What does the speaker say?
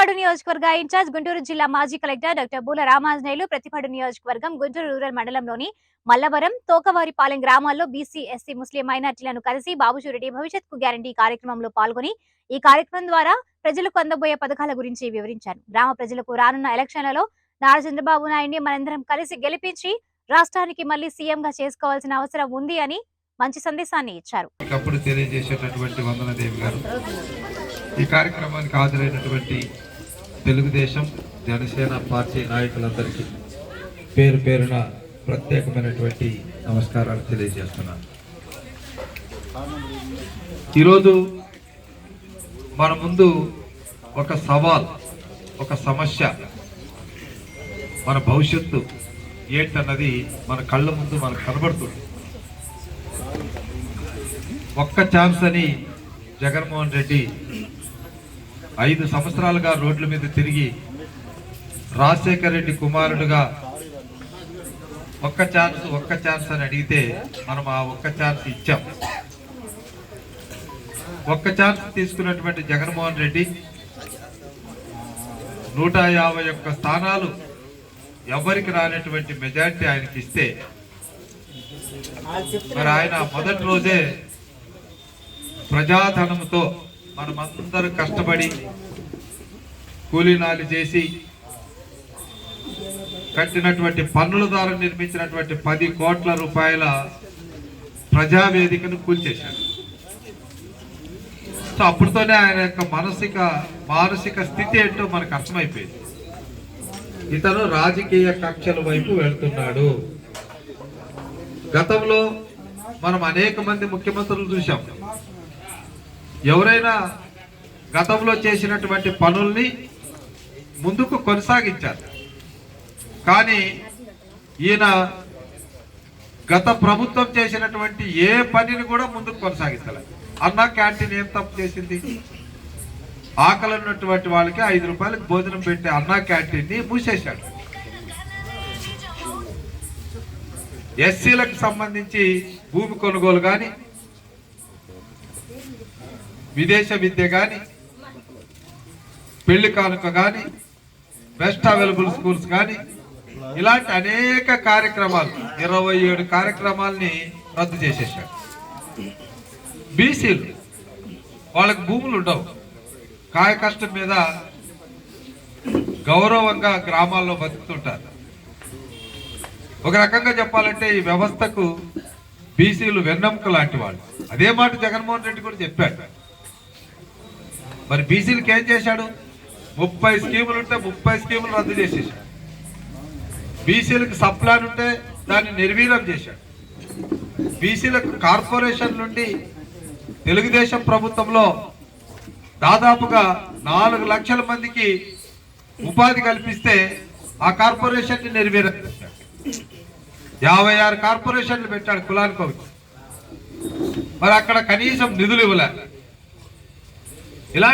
ప్రతిపాడు నియోజకవర్గ ఇన్ఛార్జ్ గుంటూరు జిల్లా మాజీ కలెక్టర్ డాక్టర్ బూల రామాంజనేయులు ప్రతిపాడు నియోజకవర్గం గుంటూరు రూరల్ మండలంలోని మల్లవరం తోకవారిపాలెం గ్రామాల్లో బీసీ ఎస్సీ ముస్లిం మైనార్టీలను కలిసి బాబుషురెడ్డి భవిష్యత్కు గ్యారంటీ కార్యక్రమంలో పాల్గొని ఈ కార్యక్రమం ద్వారా ప్రజలకు అందబోయే పథకాల గురించి వివరించారు. గ్రామ ప్రజలకు రానున్న ఎలక్షన్లలో నారా చంద్రబాబు నాయుడిని మనందరం కలిసి గెలిపించి రాష్ట్రానికి మళ్ళీ సీఎంగా చేసుకోవాల్సిన అవసరం ఉంది అని మంచి సందేశాన్ని ఇచ్చారు. ఈ కార్యక్రమానికి హాజరైనటువంటి తెలుగుదేశం జనసేన పార్టీ నాయకులందరికీ పేరు పేరున ప్రత్యేకమైనటువంటి నమస్కారాలు తెలియజేస్తున్నాను ఈరోజు మన ముందు ఒక సవాల్ ఒక సమస్య మన భవిష్యత్తు ఏంటన్నది మన కళ్ళ ముందు మనకు కనబడుతుంది. ఒక్క ఛాన్స్ అని జగన్మోహన్ రెడ్డి ఐదు సంవత్సరాలుగా రోడ్ల మీద తిరిగి రాజశేఖర్ రెడ్డి కుమారుడుగా ఒక్క ఛాన్స్ ఒక్క ఛాన్స్ అని అడిగితే మనం ఆ ఒక్క ఛాన్స్ ఇచ్చాం. ఒక్క ఛాన్స్ తీసుకున్నటువంటి జగన్మోహన్ రెడ్డి నూట యాభై ఒక్క స్థానాలు ఎవరికి రానటువంటి మెజారిటీ ఆయనకి ఇస్తే మరి ఆయన మొదటి రోజే ప్రజాధనంతో మనమందరూ కష్టపడి కూలీనాలు చేసి కట్టినటువంటి పన్నుల ద్వారా నిర్మించినటువంటి పది కోట్ల రూపాయల ప్రజావేదికను కూల్చేశాడు సో అప్పటితోనే ఆయన యొక్క మానసిక మానసిక స్థితి ఏంటో మనకు అర్థమైపోయింది. ఇతను రాజకీయ కక్షల వైపు వెళ్తున్నాడు. గతంలో మనం అనేక మంది ముఖ్యమంత్రులు చూశాం. ఎవరైనా గతంలో చేసినటువంటి పనుల్ని ముందుకు కొనసాగించారు కానీ ఈయన గత ప్రభుత్వం చేసినటువంటి ఏ పనిని కూడా ముందుకు కొనసాగించలేదు. అన్నా క్యాంటీన్ ఏం తప్పు చేసింది? ఆకలి ఉన్నటువంటి వాళ్ళకి ఐదు రూపాయలకు భోజనం పెట్టే అన్నా క్యాంటీన్ని మూసేశాడు. ఎస్సీలకు సంబంధించి భూమి కొనుగోలు కానీ విదేశ విద్య కానీ పెళ్ళి కానుక కానీ బెస్ట్ అవైలబుల్ స్కూల్స్ కానీ ఇలాంటి అనేక కార్యక్రమాలు ఇరవై ఏడు కార్యక్రమాల్ని రద్దు చేసేసాడు బీసీలు వాళ్ళకి భూములు ఉండవు. కాయ కష్టం మీద గౌరవంగా గ్రామాల్లో బతుకుతుంటారు. ఒక రకంగా చెప్పాలంటే ఈ వ్యవస్థకు బీసీలు వెన్నెముక లాంటి వాళ్ళు. అదే మాట జగన్మోహన్ రెడ్డి కూడా చెప్పాడు. మరి బీసీలకు ఏం చేశాడు? ముప్పై స్కీములు ఉంటే ముప్పై స్కీములు రద్దు చేసేసాడు బీసీలకు సప్లాన్ ఉంటే దాన్ని నిర్వీర్యం చేశాడు. బీసీలకు కార్పొరేషన్ నుండి తెలుగుదేశం ప్రభుత్వంలో దాదాపుగా నాలుగు లక్షల మందికి ఉపాధి కల్పిస్తే ఆ కార్పొరేషన్ని నిర్వీర్యం చేశాడు. యాభై ఆరు కార్పొరేషన్లు పెట్టాడు కులానికి ఒకటి మరి అక్కడ కనీసం నిధులు ఇవ్వలే. ఇలాంటి